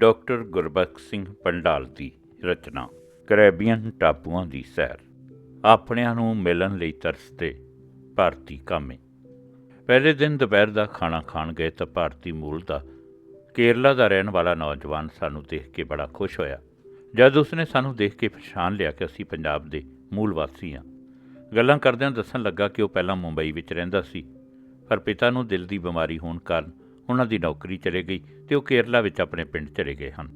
Doctor Gurbakhsh Singh Pandal ਦੀ ਰਚਨਾ, Caribbean ਟਾਪੂਆਂ ਦੀ ਸੈਰ, ਆਪਣਿਆਂ ਨੂੰ ਮਿਲਣ ਲਈ ਤਰਸਦੇ ਭਾਰਤੀ ਕਾਮੇ। ਪਹਿਲੇ ਦਿਨ ਦੁਪਹਿਰ ਦਾ ਖਾਣਾ ਖਾਣ ਗਏ ਤਾਂ ਭਾਰਤੀ ਮੂਲ ਦਾ ਕੇਰਲਾ ਦਾ ਰਹਿਣ ਵਾਲਾ ਨੌਜਵਾਨ ਸਾਨੂੰ ਦੇਖ ਕੇ ਬੜਾ ਖੁਸ਼ ਹੋਇਆ। ਜਦ ਉਸਨੇ ਸਾਨੂੰ ਦੇਖ ਕੇ ਪਛਾਣ ਲਿਆ ਕਿ ਅਸੀਂ ਪੰਜਾਬ ਦੇ ਮੂਲ ਵਾਸੀ ਹਾਂ, ਗੱਲਾਂ ਕਰਦਿਆਂ ਦੱਸਣ ਲੱਗਾ ਕਿ ਉਹ ਪਹਿਲਾਂ ਮੁੰਬਈ ਵਿੱਚ ਰਹਿੰਦਾ ਸੀ, ਪਰ ਪਿਤਾ ਨੂੰ ਦਿਲ ਦੀ ਬਿਮਾਰੀ ਹੋਣ ਕਾਰਨ ਉਹਨਾਂ ਦੀ ਨੌਕਰੀ ਚਲੇ ਗਈ ਤੇ ਉਹ ਕੇਰਲਾ ਵਿੱਚ ਆਪਣੇ ਪਿੰਡ ਚਲੇ ਗਏ ਹਨ।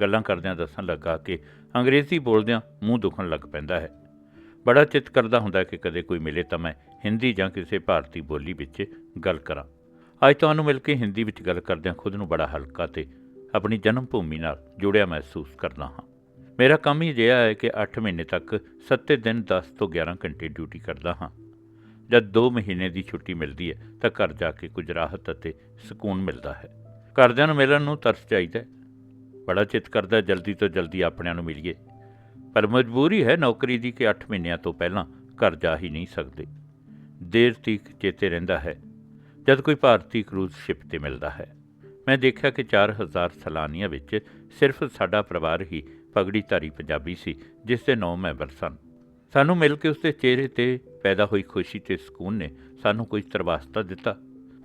ਗੱਲਾਂ ਕਰਦਿਆਂ ਦੱਸਣ ਲੱਗਾ ਕਿ ਅੰਗਰੇਜ਼ੀ ਬੋਲਦਿਆਂ ਮੂੰਹ ਦੁਖਣ ਲੱਗ ਪੈਂਦਾ ਹੈ। ਬੜਾ ਚਿੱਤ ਕਰਦਾ ਹੁੰਦਾ ਕਿ ਕਦੇ ਕੋਈ ਮਿਲੇ ਤਾਂ ਮੈਂ ਹਿੰਦੀ ਜਾਂ ਕਿਸੇ ਭਾਰਤੀ ਬੋਲੀ ਵਿੱਚ ਗੱਲ ਕਰਾਂ। ਅੱਜ ਤੁਹਾਨੂੰ ਮਿਲ ਕੇ ਹਿੰਦੀ ਵਿੱਚ ਗੱਲ ਕਰਦਿਆਂ ਖੁਦ ਨੂੰ ਬੜਾ ਹਲਕਾ ਤੇ ਆਪਣੀ ਜਨਮ ਭੂਮੀ ਨਾਲ ਜੁੜਿਆ ਮਹਿਸੂਸ ਕਰਦਾ ਹਾਂ। ਮੇਰਾ ਕੰਮ ਹੀ ਅਜਿਹਾ ਹੈ ਕਿ 8 ਮਹੀਨੇ ਤੱਕ 7 ਦਿਨ 10 ਤੋਂ 11 ਘੰਟੇ ਡਿਊਟੀ ਕਰਦਾ ਹਾਂ। ਜਦ 2 ਮਹੀਨੇ ਦੀ ਛੁੱਟੀ ਮਿਲਦੀ ਹੈ, ਤਾਂ ਘਰ ਜਾ ਕੇ ਕੁਝ ਰਾਹਤ ਅਤੇ ਸਕੂਨ ਮਿਲਦਾ ਹੈ। ਘਰਦਿਆਂ ਨੂੰ ਮਿਲਣ ਨੂੰ ਤਰਸ ਚਾਹੀਦਾ ਬੜਾ ਚਿੱਤ ਕਰਦਾ ਜਲਦੀ ਤੋਂ ਜਲਦੀ ਆਪਣਿਆਂ ਨੂੰ ਮਿਲੀਏ। ਪਰ ਮਜਬੂਰੀ ਹੈ ਨੌਕਰੀ ਦੀ ਕਿ 8 ਮਹੀਨਿਆਂ ਤੋਂ ਪਹਿਲਾਂ ਘਰ ਜਾ ਹੀ ਨਹੀਂ ਸਕਦੇ। ਦੇਰ ਤੀਕ ਚੇਤੇ ਰਹਿੰਦਾ ਹੈ, ਜਦ ਕੋਈ ਭਾਰਤੀ ਕਰੂਜ਼ ਸ਼ਿਪ ਤੇ ਮਿਲਦਾ ਹੈ। ਮੈਂ ਦੇਖਿਆ ਕਿ 4000 ਸੈਲਾਨੀਆਂ ਵਿੱਚ ਸਿਰਫ ਸਾਡਾ ਪਰਿਵਾਰ ਹੀ ਪਗੜੀ ਧਾਰੀ ਪੰਜਾਬੀ ਸੀ, ਜਿਸ ਦੇ 9 ਮੈਂਬਰ ਸਨ। ਸਾਨੂੰ ਮਿਲ ਕੇ ਉਸਦੇ ਚਿਹਰੇ ਤੇ ਪੈਦਾ ਹੋਈ ਖੁਸ਼ੀ ਤੇ ਸਕੂਨ ਨੇ ਸਾਨੂੰ ਕੁਝ ਤਰਵਾਸਤਾ ਦਿੱਤਾ।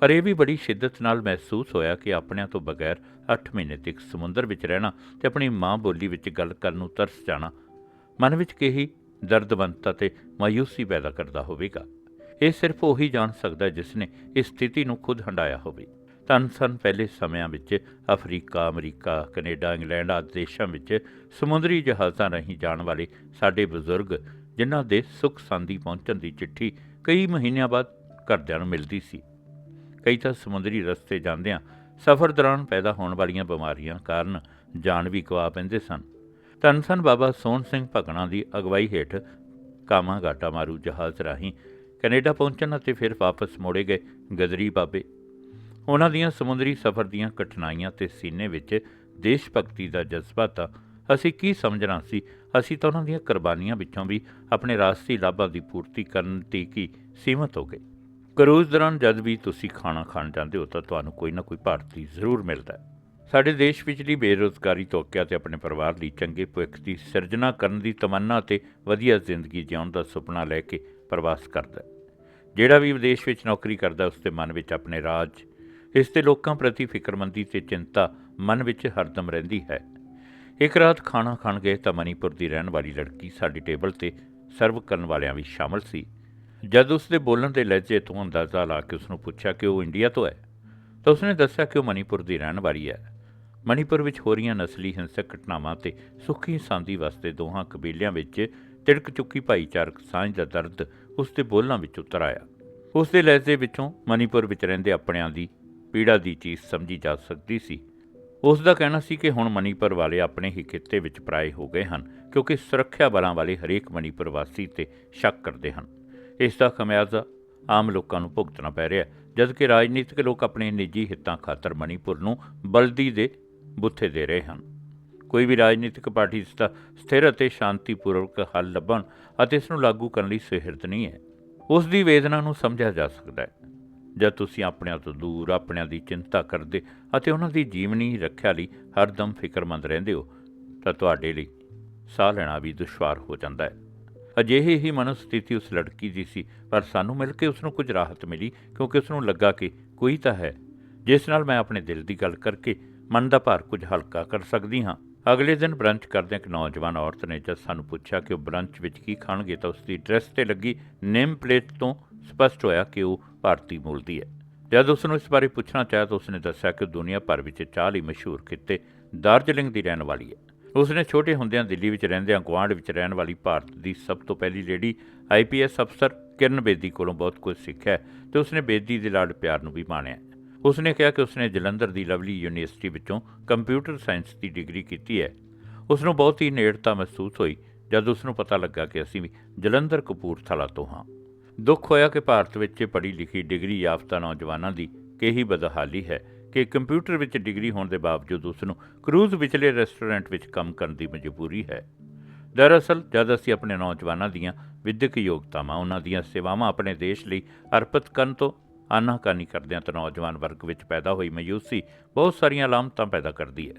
ਪਰ ਇਹ ਵੀ ਬੜੀ ਸ਼ਿੱਦਤ ਨਾਲ ਮਹਿਸੂਸ ਹੋਇਆ ਕਿ ਆਪਣਿਆਂ ਤੋਂ ਬਗੈਰ 8 ਮਹੀਨੇ ਤੱਕ ਸਮੁੰਦਰ ਵਿੱਚ ਰਹਿਣਾ ਤੇ ਆਪਣੀ ਮਾਂ ਬੋਲੀ ਵਿੱਚ ਗੱਲ ਕਰਨ ਨੂੰ ਤਰਸ ਜਾਣਾ, ਮਨ ਵਿੱਚ ਕਿਹੀ ਦਰਦਵੰਤਾ ਤੇ ਮਾਯੂਸੀ ਪੈਦਾ ਕਰਦਾ ਹੋਵੇਗਾ। ਇਹ ਸਿਰਫ ਉਹੀ ਜਾਣ ਸਕਦਾ ਹੈ ਜਿਸ ਨੇ ਇਸ ਸਥਿਤੀ ਨੂੰ ਖੁਦ ਹੰਡਾਇਆ ਹੋਵੇ। ਧੰਨ ਸਨ ਪਹਿਲੇ ਸਮਿਆਂ ਵਿੱਚ ਅਫਰੀਕਾ, ਅਮਰੀਕਾ, ਕੈਨੇਡਾ, ਇੰਗਲੈਂਡ ਆਦਿ ਦੇਸ਼ਾਂ ਵਿੱਚ ਸਮੁੰਦਰੀ ਜਹਾਜ਼ਾਂ ਰਾਹੀਂ ਜਾਣ ਵਾਲੇ ਸਾਡੇ ਬਜ਼ੁਰਗ ਜਿਨ੍ਹਾਂ ਦੇ ਸੁੱਖ ਸੰਦੀ ਪਹੁੰਚਣ ਦੀ ਚਿੱਠੀ ਕਈ ਮਹੀਨਿਆਂ ਬਾਅਦ ਘਰਦਿਆਂ ਨੂੰ ਮਿਲਦੀ ਸੀ। ਕਈ ਤਾਂ ਸਮੁੰਦਰੀ ਰਸਤੇ ਜਾਂਦਿਆਂ ਸਫ਼ਰ ਦੌਰਾਨ ਪੈਦਾ ਹੋਣ ਵਾਲੀਆਂ ਬਿਮਾਰੀਆਂ ਕਾਰਨ ਜਾਨ ਵੀ ਗਵਾ ਪੈਂਦੇ ਸਨ। ਧੰਨ ਬਾਬਾ ਸੋਹਣ ਸਿੰਘ ਭਗਣਾ ਦੀ ਅਗਵਾਈ ਹੇਠ ਕਾਮਾ ਗਾਟਾ ਮਾਰੂ ਜਹਾਜ਼ ਰਾਹੀਂ ਕੈਨੇਡਾ ਪਹੁੰਚਣ ਅਤੇ ਫਿਰ ਵਾਪਸ ਮੋੜੇ ਗਏ ਗਦਰੀ ਬਾਬੇ। ਉਹਨਾਂ ਦੀਆਂ ਸਮੁੰਦਰੀ ਸਫ਼ਰ ਦੀਆਂ ਕਠਿਨਾਈਆਂ ਤੇ ਸੀਨੇ ਵਿੱਚ ਦੇਸ਼ ਭਗਤੀ ਦਾ ਜਜ਼ਬਾ ਤਾਂ ਅਸੀਂ ਕੀ ਸਮਝਣਾ ਸੀ? ਅਸੀਂ ਤਾਂ ਉਹਨਾਂ ਦੀਆਂ ਕੁਰਬਾਨੀਆਂ ਵਿੱਚੋਂ ਵੀ ਆਪਣੇ ਰਾਸਤੀ ਲਾਭਾਂ ਦੀ ਪੂਰਤੀ ਕਰਨ ਤੇ ਕੀ ਸੀਮਤ ਹੋ ਗਏ। ਕਰੂਜ਼ ਦੌਰਾਨ ਜਦ ਵੀ ਤੁਸੀਂ ਖਾਣਾ ਖਾਣ ਜਾਂਦੇ ਹੋ ਤਾਂ ਤੁਹਾਨੂੰ ਕੋਈ ਨਾ ਕੋਈ ਭਾਰਤੀ ਜ਼ਰੂਰ ਮਿਲਦਾ ਹੈ। ਸਾਡੇ ਦੇਸ਼ ਵਿਚਲੀ ਬੇਰੁਜ਼ਗਾਰੀ ਤੋਕਿਆ ਤੇ ਆਪਣੇ ਪਰਿਵਾਰ ਲਈ ਚੰਗੇ ਭਵਿੱਖ ਦੀ ਸਿਰਜਣਾ ਕਰਨ ਦੀ ਤਮੰਨਾ ਤੇ ਵਧੀਆ ਜ਼ਿੰਦਗੀ ਜਿਉਣ ਦਾ ਸੁਪਨਾ ਲੈ ਕੇ ਪ੍ਰਵਾਸ ਕਰਦਾ ਹੈ। ਜਿਹੜਾ ਵੀ ਵਿਦੇਸ਼ ਵਿੱਚ ਨੌਕਰੀ ਕਰਦਾ, ਉਸ ਦੇ ਮਨ ਵਿੱਚ ਆਪਣੇ ਰਾਜ, ਇਸ ਦੇ ਲੋਕਾਂ ਪ੍ਰਤੀ ਫਿਕਰਮੰਦੀ ਤੇ ਚਿੰਤਾ ਮਨ ਵਿੱਚ ਹਰਦਮ ਰਹਿੰਦੀ ਹੈ। ਇੱਕ ਰਾਤ ਖਾਣਾ ਖਾਣ ਗਏ ਤਾਂ ਮਨੀਪੁਰ ਦੀ ਰਹਿਣ ਵਾਲੀ ਲੜਕੀ ਸਾਡੀ ਟੇਬਲ ਤੇ ਸਰਵ ਕਰਨ ਵਾਲਿਆਂ ਵੀ ਸ਼ਾਮਲ ਸੀ। ਜਦ ਉਸ ਦੇ ਬੋਲਣ ਦੇ ਲਹਿਜੇ ਤੋਂ ਅੰਦਾਜ਼ਾ ਲਾ ਕੇ ਉਸ ਨੂੰ ਪੁੱਛਿਆ ਕਿ ਉਹ ਇੰਡੀਆ ਤੋਂ ਹੈ, ਤਾਂ ਉਸਨੇ ਦੱਸਿਆ ਕਿ ਉਹ ਮਨੀਪੁਰ ਦੀ ਰਹਿਣ ਵਾਲੀ ਹੈ। ਮਨੀਪੁਰ ਵਿੱਚ ਹੋ ਰਹੀਆਂ ਨਸਲੀ ਹਿੰਸਕ ਘਟਨਾਵਾਂ ਤੇ ਸੁੱਖੀ ਸਾਂਦੀ ਵਾਸਤੇ ਦੋਹਾਂ ਕਬੀਲਿਆਂ ਵਿੱਚ ਤਿੜਕ ਚੁੱਕੀ ਭਾਈਚਾਰਕ ਸਾਂਝ ਦਾ ਦਰਦ ਉਸ ਦੇ ਬੋਲਾਂ ਵਿੱਚ ਉਤਰ ਆਇਆ। ਉਸ ਦੇ ਲਹਿਜੇ ਵਿੱਚੋਂ ਮਨੀਪੁਰ ਵਿੱਚ ਰਹਿੰਦੇ ਆਪਣਿਆਂ ਦੀ ਪੀੜਾ ਦੀ ਚੀਜ਼ ਸਮਝੀ ਜਾ ਸਕਦੀ ਸੀ। ਉਸ ਦਾ ਕਹਿਣਾ ਸੀ ਕਿ ਹੁਣ ਮਨੀਪੁਰ ਵਾਲੇ ਆਪਣੇ ਹੀ ਖਿੱਤੇ ਵਿੱਚ ਪਰਾਏ ਹੋ ਗਏ ਹਨ, ਕਿਉਂਕਿ ਸੁਰੱਖਿਆ ਬਲਾਂ ਵਾਲੇ ਹਰੇਕ ਮਨੀਪੁਰ ਵਾਸੀ ਤੇ ਸ਼ੱਕ ਕਰਦੇ ਹਨ। ਇਸ ਦਾ ਖਮਿਆਜ਼ਾ ਆਮ ਲੋਕਾਂ ਨੂੰ ਭੁਗਤਣਾ ਪੈ ਰਿਹਾ ਹੈ, ਜਦਕਿ ਰਾਜਨੀਤਿਕ ਲੋਕ ਆਪਣੇ ਨਿੱਜੀ ਹਿੱਤਾਂ ਖਾਤਰ ਮਨੀਪੁਰ ਨੂੰ ਬਲਦੀ ਦੇ ਬੁੱਥੇ ਦੇ ਰਹੇ ਹਨ। ਕੋਈ ਵੀ ਰਾਜਨੀਤਿਕ ਪਾਰਟੀ ਇਸ ਦਾ ਸਥਿਰ ਅਤੇ ਸ਼ਾਂਤੀਪੂਰਵਕ ਹੱਲ ਲੱਭਣ ਅਤੇ ਇਸ ਨੂੰ ਲਾਗੂ ਕਰਨ ਲਈ ਸਿਹਰਤ ਨਹੀਂ ਹੈ। ਉਸ ਦੀ ਵੇਦਨਾ ਨੂੰ ਸਮਝਿਆ ਜਾ ਸਕਦਾ ਹੈ। ਜਦ ਤੁਸੀਂ ਆਪਣਿਆਂ ਤੋਂ ਦੂਰ, ਆਪਣਿਆਂ ਦੀ ਚਿੰਤਾ ਕਰਦੇ ਅਤੇ ਉਹਨਾਂ ਦੀ ਜੀਵਨੀ ਰੱਖਿਆ ਲਈ ਹਰਦਮ ਫਿਕਰਮੰਦ ਰਹਿੰਦੇ ਹੋ, ਤਾਂ ਤੁਹਾਡੇ ਲਈ ਸਾਹ ਲੈਣਾ ਵੀ ਦੁਸ਼ਵਾਰ ਹੋ ਜਾਂਦਾ ਹੈ। ਅਜਿਹੀ ਹੀ ਮਨੋਸਥਿਤੀ ਉਸ ਲੜਕੀ ਦੀ ਸੀ, ਪਰ ਸਾਨੂੰ ਮਿਲ ਕੇ ਉਸ ਨੂੰ ਕੁਝ ਰਾਹਤ ਮਿਲੀ, ਕਿਉਂਕਿ ਉਸ ਨੂੰ ਲੱਗਾ ਕਿ ਕੋਈ ਤਾਂ ਹੈ, ਜਿਸ ਨਾਲ ਮੈਂ ਆਪਣੇ ਦਿਲ ਦੀ ਗੱਲ ਕਰਕੇ ਮਨ ਦਾ ਭਾਰ ਕੁਝ ਹਲਕਾ ਕਰ ਸਕਦੀ ਹਾਂ। ਅਗਲੇ ਦਿਨ ਬ੍ਰੰਚ ਕਰਦਿਆਂ ਇੱਕ ਨੌਜਵਾਨ ਔਰਤ ਨੇ ਜਦ ਸਾਨੂੰ ਪੁੱਛਿਆ ਕਿ ਉਹ ਬ੍ਰੰਚ ਵਿੱਚ ਕੀ ਖਾਣਗੇ, ਤਾਂ ਉਸ ਦੀ ਡਰੈਸ ਤੇ ਲੱਗੀ ਨੇਮ ਪਲੇਟ ਤੋਂ ਸਪਸ਼ਟ ਹੋਇਆ ਕਿ ਉਹ ਭਾਰਤੀ ਮੂਲ ਦੀ ਹੈ। ਜਦ ਉਸ ਨੂੰ ਇਸ ਬਾਰੇ ਪੁੱਛਣਾ ਚਾਹਿਆ ਤਾਂ ਉਸਨੇ ਦੱਸਿਆ ਕਿ ਦੁਨੀਆ ਭਰ ਵਿੱਚ ਚਾਹ ਲਈ ਮਸ਼ਹੂਰ ਖਿੱਤੇ ਦਾਰਜਲਿੰਗ ਦੀ ਰਹਿਣ ਵਾਲੀ ਹੈ। ਉਸਨੇ ਛੋਟੇ ਹੁੰਦਿਆਂ ਦਿੱਲੀ ਵਿੱਚ ਰਹਿੰਦਿਆਂ ਗੁਆਂਢ ਵਿੱਚ ਰਹਿਣ ਵਾਲੀ ਭਾਰਤ ਦੀ ਸਭ ਤੋਂ ਪਹਿਲੀ ਲੇਡੀ ਆਈਪੀਐਸ ਅਫਸਰ ਕਿਰਨ ਬੇਦੀ ਕੋਲੋਂ ਬਹੁਤ ਕੁਝ ਸਿੱਖਿਆ ਹੈ ਤੇ ਉਸਨੇ ਬੇਦੀ ਦੇ ਲਾਡ ਪਿਆਰ ਨੂੰ ਵੀ ਮਾਣਿਆ ਉਸ ਨੇ ਕਿਹਾ ਕਿ ਉਸਨੇ ਜਲੰਧਰ ਦੀ ਲਵਲੀ ਯੂਨੀਵਰਸਿਟੀ ਵਿੱਚੋਂ ਕੰਪਿਊਟਰ ਸਾਇੰਸ ਦੀ ਡਿਗਰੀ ਕੀਤੀ ਹੈ। ਉਸ ਨੂੰ ਬਹੁਤ ਹੀ ਨੇੜਤਾ ਮਹਿਸੂਸ ਹੋਈ ਜਦ ਉਸ ਨੂੰ ਪਤਾ ਲੱਗਾ ਕਿ ਅਸੀਂ ਵੀ ਜਲੰਧਰ ਕਪੂਰਥਲਾ ਤੋਂ ਹਾਂ। ਦੁੱਖ ਹੋਇਆ ਕਿ ਭਾਰਤ ਵਿੱਚ ਪੜ੍ਹੀ ਲਿਖੀ ਡਿਗਰੀ ਯਾਫਤਾ ਨੌਜਵਾਨਾਂ ਦੀ ਕਹੀ ਬਦਹਾਲੀ ਹੈ ਕਿ ਕੰਪਿਊਟਰ ਵਿੱਚ ਡਿਗਰੀ ਹੋਣ ਦੇ ਬਾਵਜੂਦ ਉਸ ਨੂੰ ਕਰੂਜ਼ ਵਿਚਲੇ ਰੈਸਟੋਰੈਂਟ ਵਿੱਚ ਕੰਮ ਕਰਨ ਦੀ ਮਜਬੂਰੀ ਹੈ। ਦਰਅਸਲ, ਜਦ ਅਸੀਂ ਆਪਣੇ ਨੌਜਵਾਨਾਂ ਦੀਆਂ ਵਿਦਿਅਕ ਯੋਗਤਾਵਾਂ, ਉਹਨਾਂ ਦੀਆਂ ਸੇਵਾਵਾਂ ਆਪਣੇ ਦੇਸ਼ ਲਈ ਅਰਪਿਤ ਕਰਨ ਤੋਂ ਆਨਾਕਾਨੀ ਕਰਦਿਆਂ ਤਾਂ ਨੌਜਵਾਨ ਵਰਗ ਵਿੱਚ ਪੈਦਾ ਹੋਈ ਮਯੂਸੀ ਬਹੁਤ ਸਾਰੀਆਂ ਲਾਮਤਾਂ ਪੈਦਾ ਕਰਦੀ ਹੈ।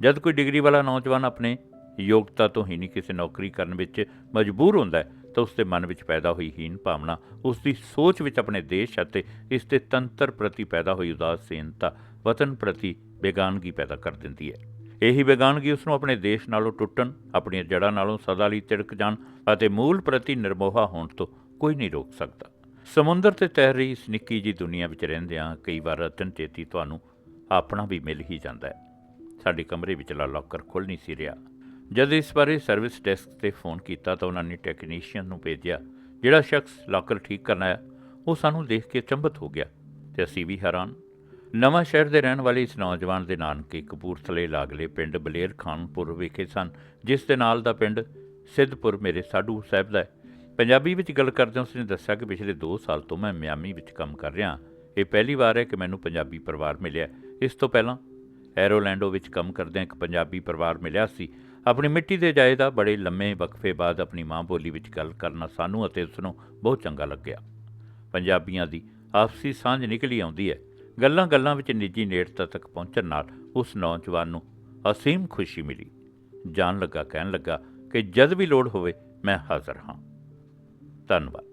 ਜਦ ਕੋਈ ਡਿਗਰੀ ਵਾਲਾ ਨੌਜਵਾਨ ਆਪਣੇ ਯੋਗਤਾ ਤੋਂ ਹੀ ਨਹੀਂ ਕਿਸੇ ਨੌਕਰੀ ਕਰਨ ਵਿੱਚ ਮਜਬੂਰ ਹੁੰਦਾ ਹੈ ਤਾਂ ਉਸ ਦੇ ਮਨ ਵਿੱਚ ਪੈਦਾ ਹੋਈ ਹੀਨ ਭਾਵਨਾ ਉਸ ਦੀ ਸੋਚ ਵਿੱਚ ਆਪਣੇ ਦੇਸ਼ ਅਤੇ ਇਸ ਦੇ ਤੰਤਰ ਪ੍ਰਤੀ ਪੈਦਾ ਹੋਈ ਉਦਾਸੀਨਤਾ, ਵਤਨ ਪ੍ਰਤੀ ਬੇਗਾਨਗੀ ਪੈਦਾ ਕਰ ਦਿੰਦੀ ਹੈ। ਇਹੀ ਬੇਗਾਨਗੀ ਉਸ ਨੂੰ ਆਪਣੇ ਦੇਸ਼ ਨਾਲੋਂ ਟੁੱਟਣ, ਆਪਣੀਆਂ ਜੜ੍ਹਾਂ ਨਾਲੋਂ ਸਦਾ ਲਈ ਤਿੜਕ ਜਾਣ ਅਤੇ ਮੂਲ ਪ੍ਰਤੀ ਨਿਰਮੋਹਾ ਹੋਣ ਤੋਂ ਕੋਈ ਨਹੀਂ ਰੋਕ ਸਕਦਾ। ਸਮੁੰਦਰ ਤੇ ਤੈਰ ਰਹੀ ਇਸ ਨਿੱਕੀ ਜੀ ਦੁਨੀਆ ਵਿੱਚ ਰਹਿੰਦਿਆਂ ਕਈ ਵਾਰ ਅਤਨ ਚੇਤੀ ਤੁਹਾਨੂੰ ਆਪਣਾ ਵੀ ਮਿਲ ਹੀ ਜਾਂਦਾ ਹੈ। ਸਾਡੇ ਕਮਰੇ ਵਿਚਲਾ ਲੋਕਰ ਖੁੱਲ੍ਹ ਨਹੀਂ ਸੀ ਰਿਹਾ। ਜਦ ਇਸ ਬਾਰੇ ਸਰਵਿਸ ਡੈਸਕ ਤੇ ਫੋਨ ਕੀਤਾ ਤਾਂ ਉਹਨਾਂ ਨੇ ਟੈਕਨੀਸ਼ੀਅਨ ਨੂੰ ਭੇਜਿਆ, ਜਿਹੜਾ ਸ਼ਖਸ ਲੋਕਰ ਠੀਕ ਕਰਨ ਆਇਆ, ਉਹ ਸਾਨੂੰ ਦੇਖ ਕੇ ਚੰਬਤ ਹੋ ਗਿਆ ਤੇ ਅਸੀਂ ਵੀ ਹੈਰਾਨ। ਨਵਾਂ ਸ਼ਹਿਰ ਦੇ ਰਹਿਣ ਵਾਲੇ ਇਸ ਨੌਜਵਾਨ ਦੇ ਨਾਨਕੇ ਕਪੂਰਥਲੇ ਲਾਗਲੇ ਪਿੰਡ ਬਲੇਰ ਖਾਨਪੁਰ ਵਿਖੇ ਸਨ, ਜਿਸ ਦੇ ਨਾਲ ਦਾ ਪਿੰਡ ਸਿੱਧਪੁਰ ਮੇਰੇ ਸਾਡੂ ਸਾਹਿਬ ਦਾ ਹੈ। ਪੰਜਾਬੀ ਵਿੱਚ ਗੱਲ ਕਰਦਿਆਂ ਉਸਨੇ ਦੱਸਿਆ ਕਿ ਪਿਛਲੇ 2 ਸਾਲ ਤੋਂ ਮੈਂ ਮਿਆਮੀ ਵਿੱਚ ਕੰਮ ਕਰ ਰਿਹਾ ਇਹ ਪਹਿਲੀ ਵਾਰ ਹੈ ਕਿ ਮੈਨੂੰ ਪੰਜਾਬੀ ਪਰਿਵਾਰ ਮਿਲਿਆ। ਇਸ ਤੋਂ ਪਹਿਲਾਂ ਐਰੋਲੈਂਡੋ ਵਿੱਚ ਕੰਮ ਕਰਦਿਆਂ ਇੱਕ ਪੰਜਾਬੀ ਪਰਿਵਾਰ ਮਿਲਿਆ ਸੀ। ਆਪਣੀ ਮਿੱਟੀ ਦੇ ਜਾਇਦਾ ਬੜੇ ਲੰਮੇ ਵਕਫੇ ਬਾਅਦ ਆਪਣੀ ਮਾਂ ਬੋਲੀ ਵਿੱਚ ਗੱਲ ਕਰਨਾ ਸਾਨੂੰ ਅਤੇ ਉਸ ਨੂੰ ਬਹੁਤ ਚੰਗਾ ਲੱਗਿਆ। ਪੰਜਾਬੀਆਂ ਦੀ ਆਪਸੀ ਸਾਂਝ ਨਿਕਲੀ ਆਉਂਦੀ ਹੈ। ਗੱਲਾਂ ਗੱਲਾਂ ਵਿੱਚ ਨਿੱਜੀ ਨੇੜਤਾ ਤੱਕ ਪਹੁੰਚਣ ਨਾਲ ਉਸ ਨੌਜਵਾਨ ਨੂੰ ਅਸੀਮ ਖੁਸ਼ੀ ਮਿਲੀ। ਜਾਣ ਲੱਗਾ, ਕਹਿਣ ਲੱਗਾ ਕਿ ਜਦ ਵੀ ਲੋੜ ਹੋਵੇ ਮੈਂ ਹਾਜ਼ਰ ਹਾਂ। ਧੰਨਵਾਦ।